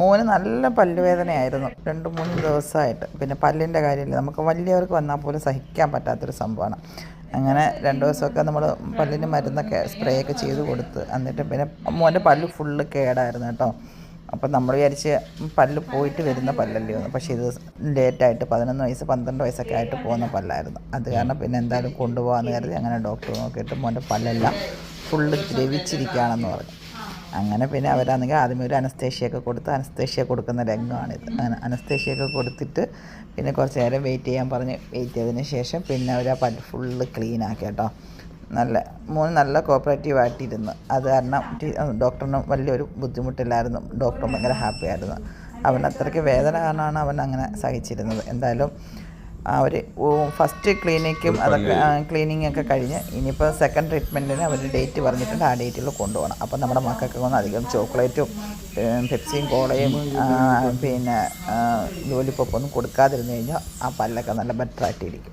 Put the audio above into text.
മോന് നല്ല പല്ലുവേദനയായിരുന്നു. രണ്ട് മൂന്ന് ദിവസമായിട്ട്. പിന്നെ പല്ലിന്റെ കാര്യമില്ല. നമുക്ക് വലിയവർക്ക് വന്നാൽ പോലും സഹിക്കാൻ പറ്റാത്തൊരു സംഭവമാണ്. അങ്ങനെ രണ്ട് ദിവസമൊക്കെ നമ്മൾ പല്ലിന് മരുന്നൊക്കെ സ്പ്രേ ഒക്കെ ചെയ്ത് കൊടുത്ത് എന്നിട്ട് പിന്നെ മോന്റെ പല്ല് ഫുള്ള് കേടായിരുന്നു കേട്ടോ. അപ്പം നമ്മൾ വിചാരിച്ച് പല്ല് പോയിട്ട് വരുന്ന പല്ലല്ലേ ഒന്ന് പക്ഷേ ഇത് ലേറ്റായിട്ട് പതിനൊന്ന് വയസ്സ് പന്ത്രണ്ട് വയസ്സൊക്കെ ആയിട്ട് പോകുന്ന പല്ലായിരുന്നു. അത് കാരണം പിന്നെ എന്തായാലും കൊണ്ടുപോകാമെന്ന് കരുതി അങ്ങനെ ഡോക്ടർ നോക്കിയിട്ട് മോന്റെ പല്ലെല്ലാം ഫുള്ള് ദ്രവിച്ചിരിക്കുകയാണെന്ന് പറഞ്ഞു. അങ്ങനെ പിന്നെ അവരാണെങ്കിൽ ആദ്യമേ ഒരു അനസ്തേഷ്യയൊക്കെ കൊടുത്ത് അനസ്തേഷ്യ കൊടുക്കുന്ന രംഗമാണിത്. അനസ്തേഷ്യയൊക്കെ കൊടുത്തിട്ട് പിന്നെ കുറച്ച് നേരം വെയിറ്റ് ചെയ്യാൻ പറഞ്ഞ് വെയിറ്റ് ചെയ്തതിന് ശേഷം പിന്നെ അവർ ആ പല്ല് ഫുള്ള് ക്ലീൻ ആക്കി കേട്ടോ. നല്ല മോന് നല്ല കോപ്പറേറ്റീവ് ആയിട്ടിരുന്ന്. അത് കാരണം ഡോക്ടറിന് വലിയൊരു ബുദ്ധിമുട്ടില്ലായിരുന്നു. ഡോക്ടർ ഭയങ്കര ഹാപ്പി ആയിരുന്നു. അവൻ അത്രയ്ക്ക് വേദന കാരണമാണ് അവൻ അങ്ങനെ സഹിച്ചിരുന്നത്. എന്തായാലും അവർ ഫസ്റ്റ് ക്ലീനിക്കും അതൊക്കെ ക്ലീനിങ് ഒക്കെ കഴിഞ്ഞ് ഇനിയിപ്പോൾ സെക്കൻഡ് ട്രീറ്റ്മെന്റിന് അവർ ഡേറ്റ് പറഞ്ഞിട്ടുണ്ട് ആ ഡേറ്റിൽ കൊണ്ടുപോകണം. അപ്പോൾ നമ്മുടെ മക്കൾക്ക് ഒന്ന് അധികം ചോക്ലേറ്റും പെപ്സിയും കോളയും പിന്നെ ജോലിപ്പൊപ്പൊന്നും കൊടുക്കാതിരുന്നു കഴിഞ്ഞാൽ ആ പല്ലൊക്കെ നല്ല ബെറ്ററായിട്ടിരിക്കും